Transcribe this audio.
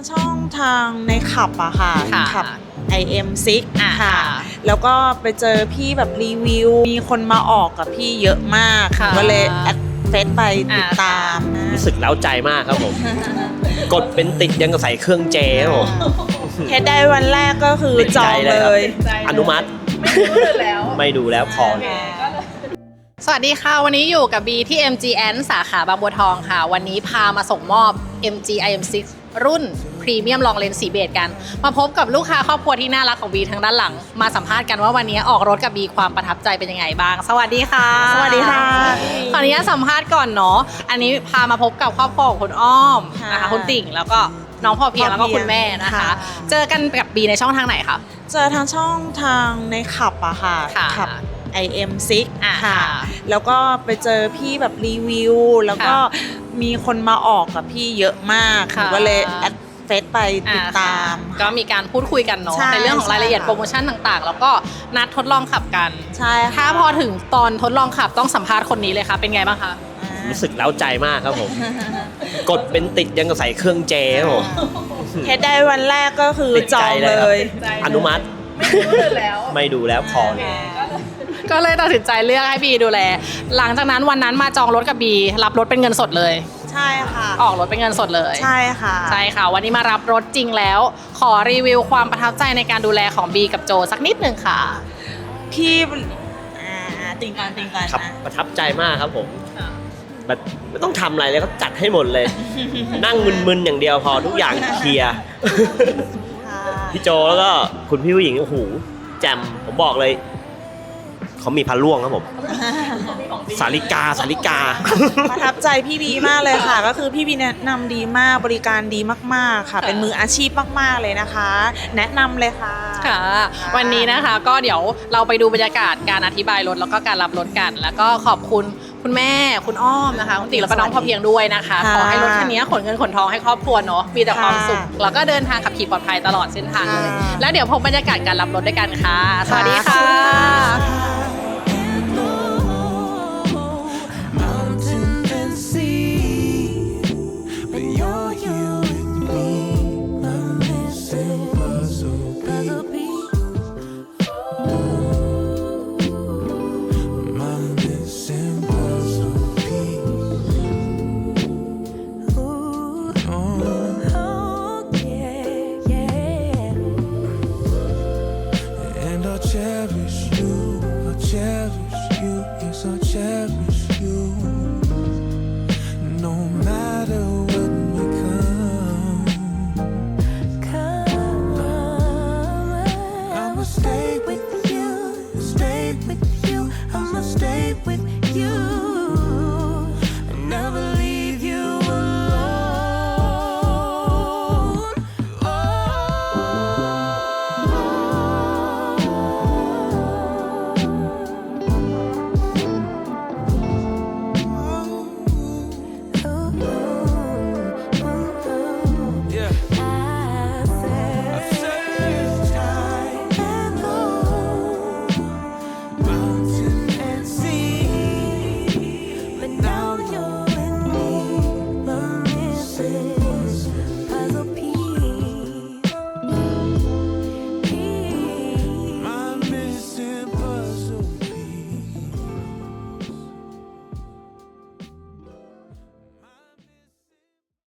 างช่องทางในขับอะค่ะค่ะขับ IM6 อ่าค่ะ ค่ะแล้วก็ไปเจอพี่แบบรีวิว มีคนมาออกกับพี่เยอะมากค่ะ ก็เลยแอดเฟซไปติดอ่าตามรู้สึกเล้าใจมากครับผม กดเป็นติดยังกับใส่เครื่องเจครับผมเฮ็ดได้วันแรกก็คือติดจใจองเลยเลครับยอนุมัติไม่ดูแล้วพอ สวัสดีค่ะ วันนี้อยู่กับบีที่ MGN สาขาบางบัวทองค่ะ วันนี้พามาส่งมอบ MG IM6 รุ่นพรีเมียมลองเลนสีเบจกัน มาพบกับลูกค้าครอบครัวที่น่ารักของบีทางด้านหลัง มาสัมภาษณ์กันว่าวันนี้ออกรถกับบีความประทับใจเป็นยังไงบ้าง สวัสดีค่ะ สวัสดีค่ะขออนุญาตสัมภาษณ์ก่อนเนาะอันนี้พามาพบกับครอบครัวของคุณอ้อมนะคะค่ะคุณติ่งแล้วก็น้องพ่อเพียงแล้วก็คุณแม่นะคะค่ะเจอกันกับบีในช่องทางไหนคะเจอทางช่องทางในขับอะค่ะค่ะขับ IM6 อ่าค่ะค่ะ แล้วก็ไปเจอพี่แบบรีวิว แล้วก็ค่ะ มีคนมาออกกับพี่เยอะมากค่ะก็เลยแอดเฟซไปติดตาม อ่ก็มีการพูดคุยกันเนาะใช่ในเรื่องของรายละเอียดใช่ค่ะ โปรโมชั่นต่างๆ แล้วก็นัดทดลองขับกัน ใช่ค่ะถ้าพอถึงตอนทดลองขับต้องสัมภาษณ์คนนี้เลยค่ะ เป็นไงบ้างคะรู้สึกเล้าใจมากครับผม กดเป็นติดยังกับใส่เครื่องเจครับผม เฮ็ดได้วันแรกก็คือติดจใจองเลเลยครับ ย อนุมัติ ไม่ดูแล้วพอ ก็เลยตัดสินใจเลือกให้บีดูแล หลังจากนั้นวันนั้นมาจองรถกับบีรับรถเป็นเงินสดเลย ใช่ค่ะ ออกรถเป็นเงินสดเลย ใช่ค่ะ ใช่ค่ะ วันนี้มารับรถจริงแล้ว ขอรีวิวความประทับใจในการดูแลของบีกับโจสักนิดหนึ่งค่ะ พี่อ่าติงก่อนติงก่อนครับนะประทับใจมากครับผมแบบไม่ต้องทำอะไรเลยเขาจัดให้หมดเลย นั่งมึนๆอย่างเดียวพอทุกอย่างเคลียร์ ค่ะพี่โจแล้วก็คุณพี่ผู้หญิงโอ้โหแจ่มผมบอกเลย เขามีพันล่วงครับผม สาริกาสาริกา ประทับใจพี่บีมากเลยค่ะ ก็คือพี่บีแนะนำดีมากบริการดีมากๆค่ะ เป็นมืออาชีพมากๆเลยนะคะ แนะนำเลยค่ะ ค่ะ วันนี้นะคะก็เดี๋ยวเราไปดูบรรยากาศการอธิบายรถแล้วก็การรับรถกัน แล้วก็ขอบคุณคุณแม่คุณอ้อมนะคะคุณติ๋วแล้วก็น้องพอเพียงด้วยนะคะ ค่ะขอให้รถคันนี้ขนเงินขนทองให้ครอบครัวเนาะมีแต่ความค่ะสุขแล้วก็เดินทางขับขี่ปลอดภัยตลอดเส้นทางเลยค่ะ แล้วเดี๋ยวพบบรรยากาศการรับรถด้วยกันค่ะ สวัสดีค่ะค่ะ with you.